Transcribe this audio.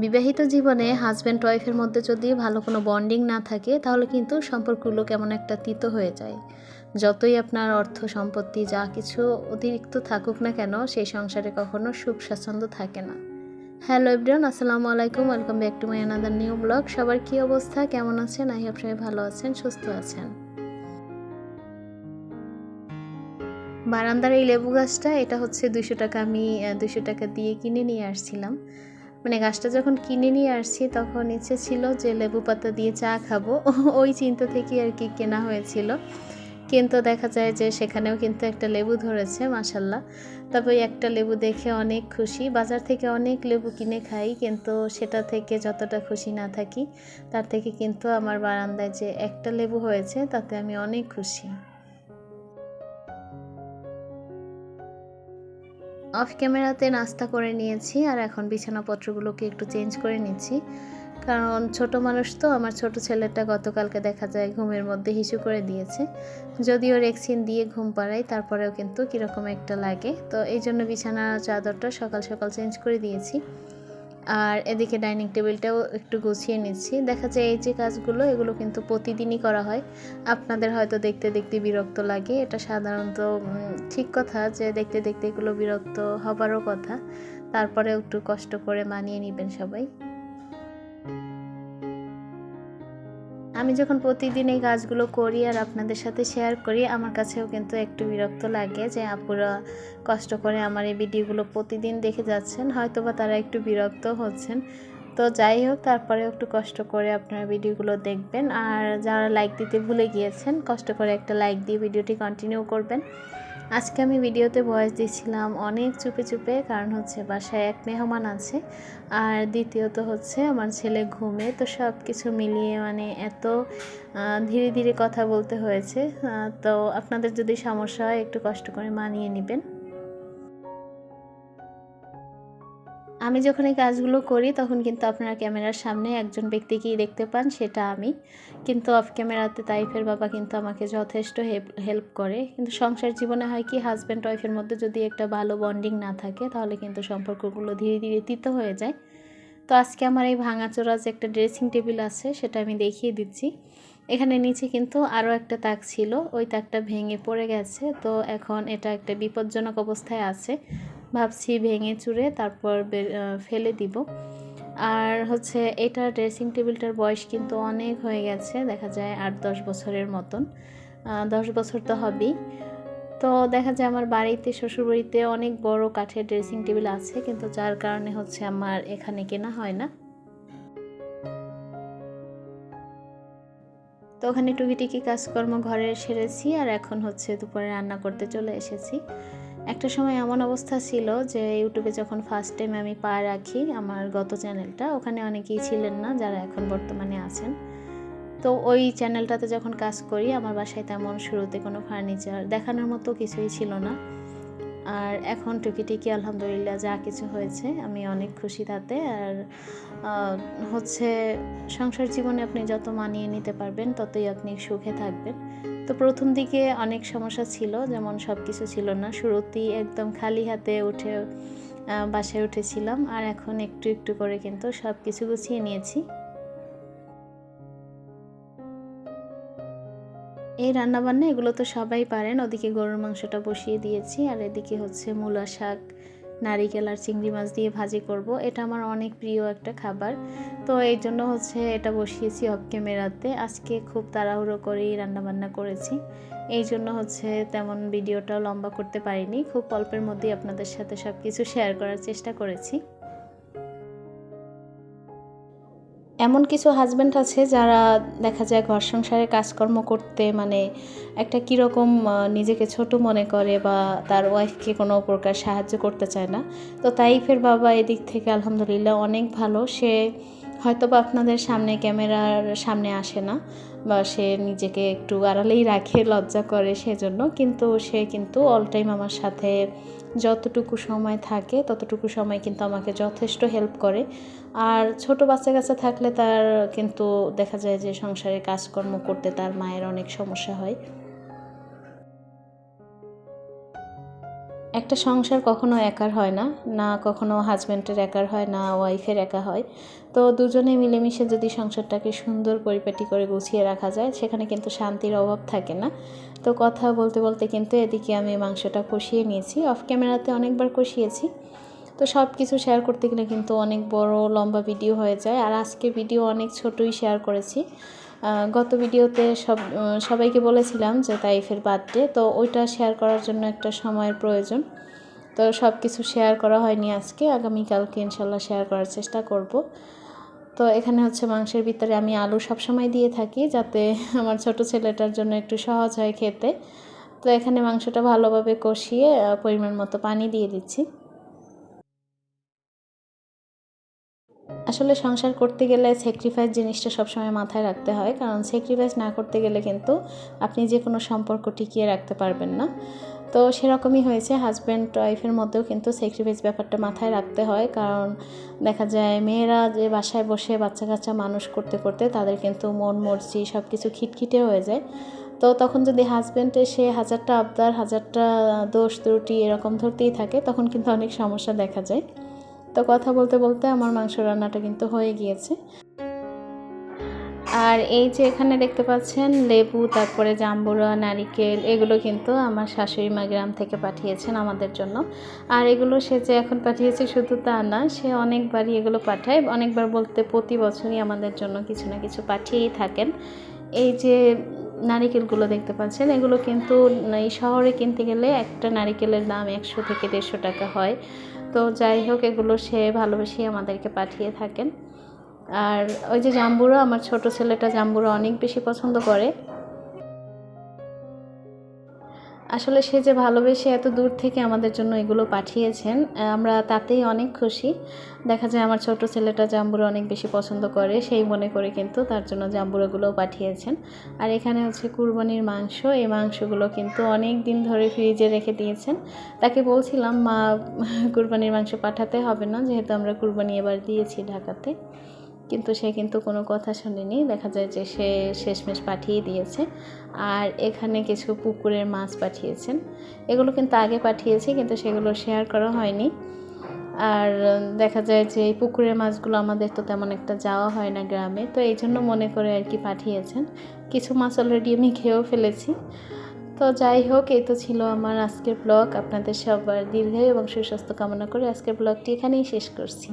বিবাহিত জীবনে হাজব্যান্ড ওয়াইফের মধ্যে যদি ভালো কোনো বন্ডিং না থাকে, তাহলে কিন্তু সম্পর্কগুলো কেমন একটা তিত হয়ে যায়। যতই আপনার অর্থ, সম্পত্তি, যা কিছু অতিরিক্ত থাকুক না কেন, সেই সংসারে কখনো সুখ স্বাচ্ছন্দ্য থাকে না। হ্যালো এভরিওয়ান আসসালামু আলাইকুম welcome back to my another new blog সবার কী অবস্থা? কেমন আছেন? আই হোপ সবাই ভালো আছেন, সুস্থ আছেন। বারান্দার এই লেবু গাছটা, এটা হচ্ছে দুশো টাকা আমি দুশো টাকা দিয়ে কিনে নিয়ে আসছিলাম। মানে গাছটা যখন কিনে নিয়ে আসছি, তখন ইচ্ছে ছিল যে লেবু পাতা দিয়ে চা খাব। ওই চিন্তা থেকেই আর কি কেনা হয়েছিল। কিন্তু দেখা যায় যে সেখানেও কিন্তু একটা লেবু ধরেছে মাসাল্লাহ তবে একটা লেবু দেখে অনেক খুশি। বাজার থেকে অনেক লেবু কিনে খাই, কিন্তু সেটা থেকে যতটা খুশি না থাকি, তার থেকে কিন্তু আমার বারান্দায় যে একটা লেবু হয়েছে, তাতে আমি অনেক খুশি। অফ ক্যামেরাতে নাস্তা করে নিয়েছি আর এখন বিছানাপত্রগুলোকে একটু চেঞ্জ করে নিচ্ছি। কারণ ছোট মানুষ তো, আমার ছোট ছেলেটা গতকালকে দেখা যায় ঘুমের মধ্যে হিসু করে দিয়েছে। যদিও রেক্সিন দিয়ে ঘুম পাড়াই তারপরেও কিন্তু কীরকম একটা লাগে। তো এই জন্য বিছানার চাদরটা সকাল সকাল চেঞ্জ করে দিয়েছি। আর এদিকে ডাইনিং টেবিলটাও একটু গুছিয়ে নিচ্ছি। দেখা যায় এই যে কাজগুলো, এগুলো কিন্তু প্রতিদিনই করা হয়। আপনাদের হয়তো দেখতে দেখতে বিরক্ত লাগে। এটা সাধারণত ঠিক কথা যে দেখতে দেখতে এগুলো বিরক্ত হবারও কথা। তারপরে একটু কষ্ট করে মানিয়ে নেবেন সবাই। আমি যখন প্রতিদিন এই কাজগুলো করি আর আপনাদের সাথে শেয়ার করি, আমার কাছেও কিন্তু একটু বিরক্ত লাগে যে আপুরা কষ্ট করে আমার এই ভিডিওগুলো প্রতিদিন দেখে যাচ্ছেন হয়তো বা তারা একটু বিরক্ত হচ্ছেন। তো যাই হোক তারপরে একটু কষ্ট করে আপনারা ভিডিওগুলো দেখবেন। আর যারা লাইক দিতে ভুলে গিয়েছেন, কষ্ট করে একটা লাইক দিয়ে ভিডিওটি কন্টিনিউ করবেন। আজকে আমি ভিডিওতে ভয়েস দিয়েছিলাম অনেক চুপে চুপে, কারণ হচ্ছে বাসায় এক মেহমান আছে। আর দ্বিতীয়ত হচ্ছে আমার ছেলে ঘুমে, তো সব কিছু মিলিয়ে মানে এত ধীরে ধীরে কথা বলতে হয়েছে। তো আপনাদের যদি সমস্যা হয় একটু কষ্ট করে মানিয়ে নেবেন। আমি যখন এই কাজগুলো করি, তখন কিন্তু আপনারা ক্যামেরার সামনে একজন ব্যক্তিকেই দেখতে পান, সেটা আমি। কিন্তু অফ ক্যামেরাতে তাইফের বাবা কিন্তু আমাকে যথেষ্ট হেল্প করে। কিন্তু সংসার জীবনে হয় কি হাজব্যান্ড ওয়াইফের মধ্যে যদি একটা ভালো বন্ডিং না থাকে, তাহলে কিন্তু সম্পর্কগুলো ধীরে ধীরে তিত হয়ে যায়। তো আজকে আমার এই ভাঙাচোরা যে একটা ড্রেসিং টেবিল আছে, সেটা আমি দেখিয়ে দিচ্ছি। এখানে নিচে কিন্তু আরও একটা তাক ছিল, ওই তাকটা ভেঙে পড়ে গেছে। তো এখন এটা একটা বিপজ্জনক অবস্থায় আছে। ভাবছি ভেঙে চুড়ে তারপর ফেলে দিব। আর হচ্ছে এটা ড্রেসিং টেবিলটার বয়স কিন্তু অনেক হয়ে গেছে, দেখা যায় আট দশ বছরের মতন। দশ বছর তো হবেই। তো দেখা যায় আমার বাড়িতে, শ্বশুরবাড়িতে অনেক বড় কাঠের ড্রেসিং টেবিল আছে, কিন্তু যার কারণে হচ্ছে আমার এখানে কেনা হয় না। তো ওখানে টুকিটিকি কাজকর্ম ঘরে সেরেছি, আর এখন হচ্ছে দুপুরে রান্না করতে চলে এসেছি। একটা সময় এমন অবস্থা ছিল যে ইউটিউবে যখন ফার্স্ট টাইম আমি পা রাখি আমার গত চ্যানেলটা ওখানে অনেকেই ছিলেন না যারা এখন বর্তমানে আছেন। তো ওই চ্যানেলটাতে যখন কাজ করি, আমার বাসায় তেমন শুরুতে কোনো ফার্নিচার দেখানোর মতো কিছুই ছিল না। আর এখন টুকিটিকি আলহামদুলিল্লাহ যা কিছু হয়েছে, আমি অনেক খুশি তাতে। আর হচ্ছে সংসার জীবনে আপনি যত মানিয়ে নিতে পারবেন, ততই আপনি সুখে থাকবেন। তো প্রথম দিকে অনেক সমস্যা ছিল, যেমন সব কিছু ছিল না। শুরুতেই একদম খালি হাতে উঠে বাসায় উঠেছিলাম আর এখন একটু একটু করে কিন্তু সব কিছু গুছিয়ে নিয়েছি। এই রান্নাবান্না এগুলো তো সবাই পারেন। ওদিকে গরুর মাংসটা বসিয়ে দিয়েছি আর এদিকে হচ্ছে মূলা শাক নারিকেল আর চিংড়ি মাছ দিয়ে ভাজি করব। এটা আমার অনেক প্রিয় একটা খাবার। তো এই জন্য হচ্ছে এটা বসিয়েছি অফ মেরাতে আজকে খুব তাড়াহুড়ো করেই রান্নাবান্না করেছি। এই জন্য হচ্ছে তেমন ভিডিওটাও লম্বা করতে পারিনি। খুব অল্পের মধ্যেই আপনাদের সাথে সব কিছু শেয়ার করার চেষ্টা করেছি। এমন কিছু হাজব্যান্ড আছে যারা দেখা যায় ঘর সংসারে কাজকর্ম করতে মানে একটা কীরকম নিজেকে ছোট মনে করে বা তার ওয়াইফকে কোনো প্রকার সাহায্য করতে চায় না। তো তাইফের বাবা এদিক থেকে আলহামদুলিল্লাহ অনেক ভালো। সে হয়তো বা আপনাদের সামনে ক্যামেরার সামনে আসে না বা সে নিজেকে একটু আড়ালেই রাখে, লজ্জা করে সেজন্য। কিন্তু সে কিন্তু অল টাইম আমার সাথে যতটুকু সময় থাকে, ততটুকু সময় কিন্তু আমাকে যথেষ্ট হেল্প করে। আর ছোট বাচ্চা কাছে থাকলে তার কিন্তু দেখা যায় যে সংসারে কাজকর্ম করতে তার মায়ের অনেক সমস্যা হয়। একটা সংসার কখনো একার হয় না না কখনো হাজব্যান্ডের একার হয়, না ওয়াইফের একা হয়। তো দুজনে মিলেমিশে যদি সংসারটাকে সুন্দর পরিপাটি করে গুছিয়ে রাখা যায়, সেখানে কিন্তু শান্তির অভাব থাকে না। তো কথা বলতে বলতে কিন্তু এদিকে আমি মাংসটা কষিয়ে নিয়েছি। অফ ক্যামেরাতে অনেকবার কষিয়েছি। তো সব কিছু শেয়ার করতে গেলে কিন্তু অনেক বড় লম্বা ভিডিও হয়ে যায়। আর আজকে ভিডিও অনেক ছোটই শেয়ার করেছি। গত ভিডিওতে সব সবাইকে বলেছিলাম যে তাইফের বার্থডে তো ওইটা শেয়ার করার জন্য একটা সময়ের প্রয়োজন। তো সব কিছু শেয়ার করা হয়নি আজকে, আগামীকালকে ইনশাল্লাহ শেয়ার করার চেষ্টা করব। তো এখানে হচ্ছে মাংসের ভিতরে আমি আলু সবসময় দিয়ে থাকি যাতে আমার ছোট ছেলেটার জন্য একটু সহজ হয় খেতে। তো এখানে মাংসটা ভালোভাবে কষিয়ে পরিমাণ মতো পানি দিয়ে দিচ্ছি। আসলে সংসার করতে গেলে স্যাক্রিফাইস জিনিসটা সবসময় মাথায় রাখতে হয়, কারণ স্যাক্রিফাইস না করতে গেলে কিন্তু আপনি যে কোনো সম্পর্ক টিকিয়ে রাখতে পারবেন না। তো সেরকমই হয়েছে হাজব্যান্ড ওয়াইফের মধ্যেও কিন্তু স্যাক্রিফাইস ব্যাপারটা মাথায় রাখতে হয়, কারণ দেখা যায় মেয়েরা যে বাসায় বসে বাচ্চা কাচ্চা মানুষ করতে করতে তাদের কিন্তু মন, মর্জি সব কিছু খিটখিটে হয়ে যায়। তো তখন যদি হাজব্যান্ড এসে হাজারটা আবদার, হাজারটা দোষ, ত্রুটি এরকম ধরতেই থাকে, তখন কিন্তু অনেক সমস্যা দেখা যায়। তো কথা বলতে বলতে আমার মাংস রান্নাটা কিন্তু হয়ে গিয়েছে। আর এই যে এখানে দেখতে পাচ্ছেন লেবু, তারপরে জাম্বুরা, নারিকেল, এগুলো কিন্তু আমার শাশুড়ি মা গ্রাম থেকে পাঠিয়েছেন আমাদের জন্য। আর এগুলো সে যে এখন পাঠিয়েছে শুধু তা না, সে অনেকবারই এগুলো পাঠায়। অনেকবার বলতে প্রতি বছরই আমাদের জন্য কিছু না কিছু পাঠিয়েই থাকেন। এই যে নারিকেলগুলো দেখতে পাচ্ছেন। এগুলো কিন্তু এই শহরে কিনতে গেলে একটা নারিকেলের দাম একশো থেকে দেড়শো টাকা হয়। তো যাই হোক, এগুলো সে ভালোবেসে আমাদেরকে পাঠিয়ে থাকেন। আর ওই যে জাম্বুরা আমার ছোট ছেলেটা জাম্বুরা অনেক বেশি পছন্দ করে। আসলে সে যে ভালোবেসে এত দূর থেকে আমাদের জন্য এগুলো পাঠিয়েছেন আমরা তাতেই অনেক খুশি। দেখা যায় আমার ছোট ছেলেটা জাম্বুরা অনেক বেশি পছন্দ করে, সেই মনে করে কিন্তু তার জন্য জাম্বুরাগুলোও পাঠিয়েছেন। আর এখানে হচ্ছে কুরবানির মাংস, এই মাংসগুলো কিন্তু অনেক দিন ধরে ফ্রিজে রেখে দিয়েছেন। তাকে বলছিলাম, মা, কুরবানির মাংস পাঠাতে হবে না, যেহেতু আমরা কুরবানি এবার দিয়েছি ঢাকাতে। কিন্তু সে কিন্তু কোনো কথা শোনেনি। দেখা যায় যে সে শেষমেশ পাঠিয়ে দিয়েছে আর এখানে কিছু পুকুরের মাছ পাঠিয়েছেন। এগুলো কিন্তু আগে পাঠিয়েছি কিন্তু সেগুলো শেয়ার করা হয়নি। আর দেখা যায় যে এই পুকুরের মাছগুলো আমাদের তো তেমন একটা যাওয়া হয় না গ্রামে। তো এই জন্য মনে করে আর কি পাঠিয়েছেন। কিছু মাছ অলরেডি আমি খেয়েও ফেলেছি। তো যাই হোক, এই তো ছিল আমার আজকের ব্লগ আপনাদের সবার দীর্ঘায়ু এবং সুস্বাস্থ্য কামনা করে আজকের ব্লগটি এখানেই শেষ করছি।